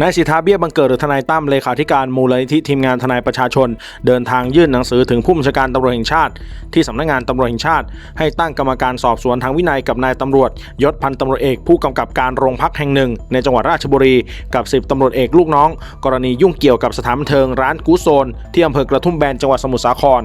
นายสิทธาเบี้ยบังเกิดหรือทนายตั้มเลขาธิการมูลนิธิทีมงานทนายประชาชน เดินทางยื่นหนังสือถึงผู้บัญชาการตำรวจแห่งชาติ ที่สำนักงานตำรวจแห่งชาติ ให้ตั้งกรรมการสอบสวนทางวินัยกับนายตำรวจ ยศพันตำรวจเอกผู้กำกับการโรงพักแห่งหนึ่ง ในจังหวัดราชบุรี กับ10ตำรวจเอกลูกน้อง กรณียุ่งเกี่ยวกับสถานบันเทิงร้านกูโซนที่อำเภอกระทุ่มแบนจังหวัดสมุทรสาคร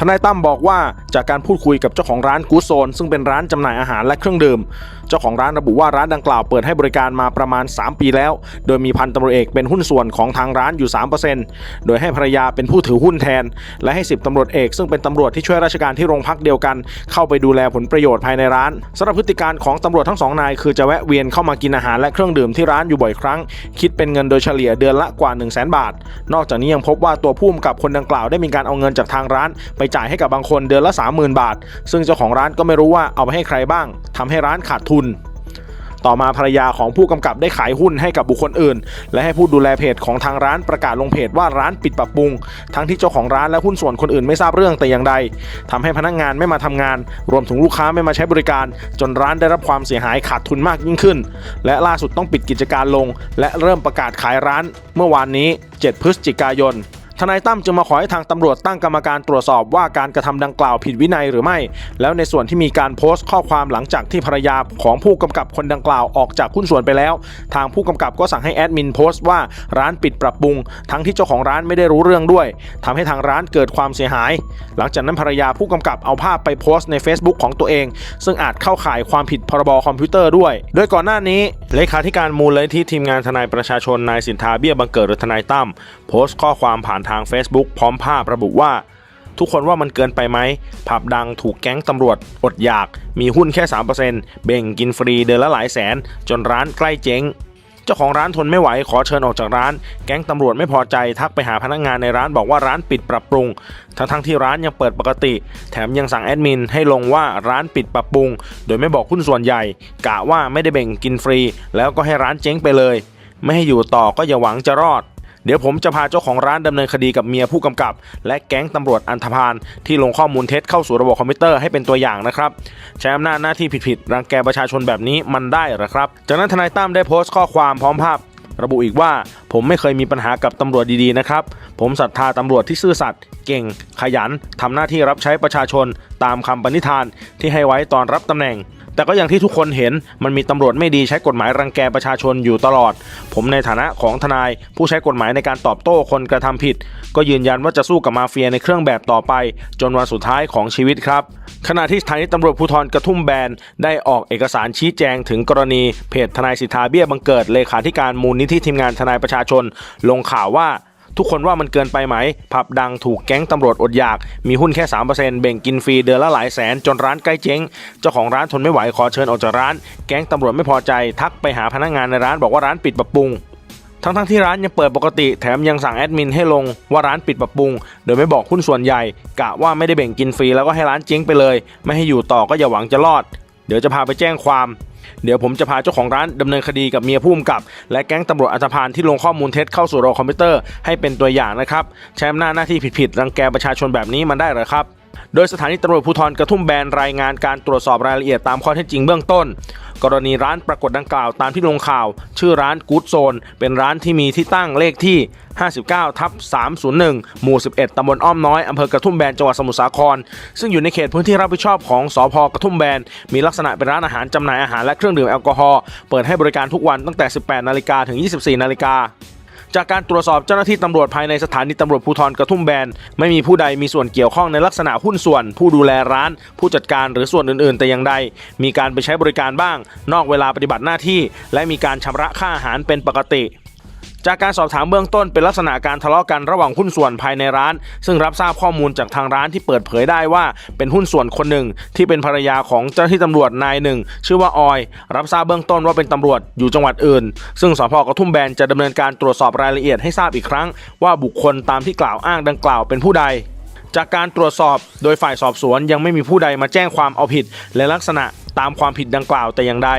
ทนายตั้มบอกว่าจากการพูดคุยกับเจ้าของร้านกูโซนซึ่งเป็นร้านจำหน่ายอาหารและเครื่องดื่ม เจ้าของร้านระบุว่าร้านดังกล่าวเปิดให้บริการมาประมาณ 3 ปีแล้ว โดยมีพันตำรวจเอกเป็นหุ้นส่วนของทางร้านอยู่ 3%โดยให้ภรรยาเป็นผู้ถือหุ้นแทน และให้ 10ตำรวจเอก ซึ่งเป็นตำรวจที่ช่วยราชการที่โรงพักเดียวกัน เข้าไปดูแลผลประโยชน์ภายในร้านสำหรับพฤติการของตำรวจทั้งสองนายคือจะแวะเวียนเข้ามากินอาหารและเครื่องดื่มที่ร้านอยู่บ่อยครั้ง คิดเป็นเงินโดยเฉลี่ยเดือนละกว่า 1 0 0 0 0แบาท นอกจากนี้ยังพบว่าตัวผู้กำกับคนดังกล่าวได้มีการเอาเงินจากทางร้านไปจ่ายให้กับบางคนเดือนละ 30,000 บาท ซึ่งเจ้าของร้านก็ไม่รู้ว่าเอาไปให้ใครบ้างทำให้ร้านขาดทุน ต่อมาภรรยาของผู้กำกับได้ขายหุ้นให้กับบุคคลอื่น และให้ผู้ดูแลเพจของทางร้านประกาศลงเพจว่าร้านปิดปรับปรุง ทั้งที่เจ้าของร้านและหุ้นส่วนคนอื่นไม่ทราบเรื่องแต่อย่างใดทำให้พนักงานไม่มาทำงาน รวมถึงลูกค้าไม่มาใช้บริการ จนร้านได้รับความเสียหายขาดทุนมากยิ่งขึ้น และล่าสุดต้องปิดกิจการลง และเริ่มประกาศขายร้าน เมื่อวานนี้ 7 พฤศจิกายน ทนายตั้มจึงมาขอให้ทางตำรวจตั้งกรรมการตรวจสอบว่าการกระทำดังกล่าวผิดวินัยหรือไม่ แล้วในส่วนที่มีการโพสต์ข้อความหลังจากที่ภรรยาของผู้กำกับคนดังกล่าวออกจากหุ้นส่วนไปแล้ว ทางผู้กำกับก็สั่งให้แอดมินโพสต์ว่าร้านปิดปรับปรุง ทั้งที่เจ้าของร้านไม่ได้รู้เรื่องด้วยทำให้ทางร้านเกิดความเสียหาย หลังจากนั้นภรรยาผู้กำกับเอาภาพไปโพสต์ใน Facebook ของตัวเอง ซึ่งอาจเข้าข่ายความผิดพรบคอมพิวเตอร์ด้วย โดยก่อนหน้านี้เลขาธิการมูลนิธิทีมงานทนายประชาชนนายสินทาเบี้ยบังเกิดหรือทนายตั้มโพสต์ข้อความผ่านทาง Facebook พร้อมภาพระบุว่า ทุกคนว่ามันเกินไปไหมผับดังถูกแก๊งตำรวจ อดอยาก มีหุ้นแค่ 3%เบ่งกินฟรีเดือนละหลายแสน จนร้านใกล้เจ๊ง เจ้าของร้านทนไม่ไหวขอเชิญออกจากร้าน แก๊งตำรวจไม่พอใจทักไปหาพนักงานในร้านบอกว่าร้านปิดปรับปรุง ทั้งทั้งๆที่ร้านยังเปิดปกติ แถมยังสั่งแอดมินให้ลงว่าร้านปิดปรับปรุง โดยไม่บอกหุ้นส่วนใหญ่ กะว่าไม่ได้แบ่งกินฟรี แล้วก็ให้ร้านเจ๊งไปเลย ไม่ให้อยู่ต่อก็อย่าหวังจะรอด เดี๋ยวผมจะพาเจ้าของร้านดำเนินคดีกับเมียผู้กำกับ และแก๊งตำรวจอันธพาลที่ลงข้อมูลเท็จเข้าสู่ระบบคอมพิวเตอร์ให้เป็นตัวอย่างนะครับใช้อำนาจหน้าที่ผิดๆรังแกประชาชนแบบนี้มันได้หรอครับจากนั้นทนายตั้มได้โพสต์ข้อความพร้อมภาพระบุอีกว่าผมไม่เคยมีปัญหากับตำรวจดีๆนะครับ ผมศรัทธาตำรวจที่ซื่อสัตย์เก่ง ขยันทำหน้าที่รับใช้ประชาชน ตามคำปณิธานที่ให้ไว้ตอนรับตำแหน่ง แต่ก็อย่างที่ทุกคนเห็นมันมีตำรวจไม่ดีใช้กฎหมายรังแกประชาชนอยู่ตลอด ผมในฐานะของทนาย ผู้ใช้กฎหมายในการตอบโต้คนกระทำผิด ก็ยืนยันว่าจะสู้กับมาเฟียในเครื่องแบบต่อไป จนวันสุดท้ายของชีวิตครับขณะที่สถานีตำรวจภูธรกระทุ่มแบน ได้ออกเอกสารชี้แจงถึงกรณีเพจทนายสิทธาเบี้ยบังเกิดเลขาธิการมูลนิธิทีมงานทนายประชาชน ลงข่าวว่า ทุกคนว่ามันเกินไปไหม ผับดังถูกแก๊งตำรวจอดอยาก มีหุ้นแค่ 3%เบ่งกินฟรีเดือนละหลายแสนจนร้านใกล้เจ๊ง เจ้าของร้านทนไม่ไหวขอเชิญออกจากร้าน แก๊งตำรวจไม่พอใจ ทักไปหาพนักงานในร้านบอกว่าร้านปิดปรับปรุงทั้งทั้งๆที่ร้านยังเปิดปกติแถมยังสั่งแอดมินให้ลงว่าร้านปิดปรับปรุง โดยไม่บอกหุ้นส่วนใหญ่ กะว่าไม่ได้แบ่งกินฟรีแล้วก็ให้ร้านเจ๊งไปเลย ไม่ให้อยู่ต่อก็อย่าหวังจะรอด เดี๋ยวจะพาไปแจ้งความ เดี๋ยวผมจะพาเจ้าของร้านดำเนินคดีกับเมียผู้กำกับ และแก๊งตำรวจอัตภานที่ลงข้อมูลเท็จเข้าสู่ระบบคอมพิวเตอร์ให้เป็นตัวอย่างนะครับใช้อำนาจหน้าที่ผิดๆรังแกประชาชนแบบนี้มันได้หรอครับ โดยสถานีตำรวจภูธรกระทุ่มแบนรายงานการตรวจสอบรายละเอียดตามข้อเท็จจริงเบื้องต้น กรณีร้านปรากฏดังกล่าวตามที่ลงข่าว ชื่อร้านกู๊ดโซน เป็นร้านที่มีที่ตั้งเลขที่ 59 ทับ 301 หมู่ 11 ตำบลอ้อมน้อย อำเภอกระทุ่มแบน จังหวัดสมุทรสาคร ซึ่งอยู่ในเขตพื้นที่รับผิดชอบของสพกระทุ่มแบน มีลักษณะเป็นร้านอาหารจำหน่ายอาหารและเครื่องดื่มแอลกอฮอล์ เปิดให้บริการทุกวันตั้งแต่ 18 นาฬิกาถึง 24 นาฬิกา จากการตรวจสอบเจ้าหน้าที่ตำรวจภายในสถานีตำรวจภูธรกระทุ่มแบน ไม่มีผู้ใดมีส่วนเกี่ยวข้องในลักษณะหุ้นส่วน ผู้ดูแลร้าน ผู้จัดการหรือส่วนอื่นๆ แต่อย่างใด มีการไปใช้บริการบ้าง นอกเวลาปฏิบัติหน้าที่ และมีการชำระค่าอาหารเป็นปกติ จากการสอบถามเบื้องต้นเป็นลักษณะการทะเลาะกันระหว่างหุ้นส่วนภายในร้าน ซึ่งรับทราบข้อมูลจากทางร้านที่เปิดเผยได้ว่าเป็นหุ้นส่วนคนหนึ่ง ที่เป็นภรรยาของเจ้าหน้าที่ตำรวจนายหนึ่ง ชื่อว่าออย รับทราบเบื้องต้นว่าเป็นตำรวจอยู่จังหวัดอื่น ซึ่งสพกระทุ่มแบนจะดำเนินการตรวจสอบรายละเอียดให้ทราบอีกครั้ง ว่าบุคคลตามที่กล่าวอ้างดังกล่าวเป็นผู้ใดจากการตรวจสอบโดยฝ่ายสอบสวนยังไม่มีผู้ใดมาแจ้งความเอาผิด และลักษณะตามความผิดดังกล่าวแต่อย่างใด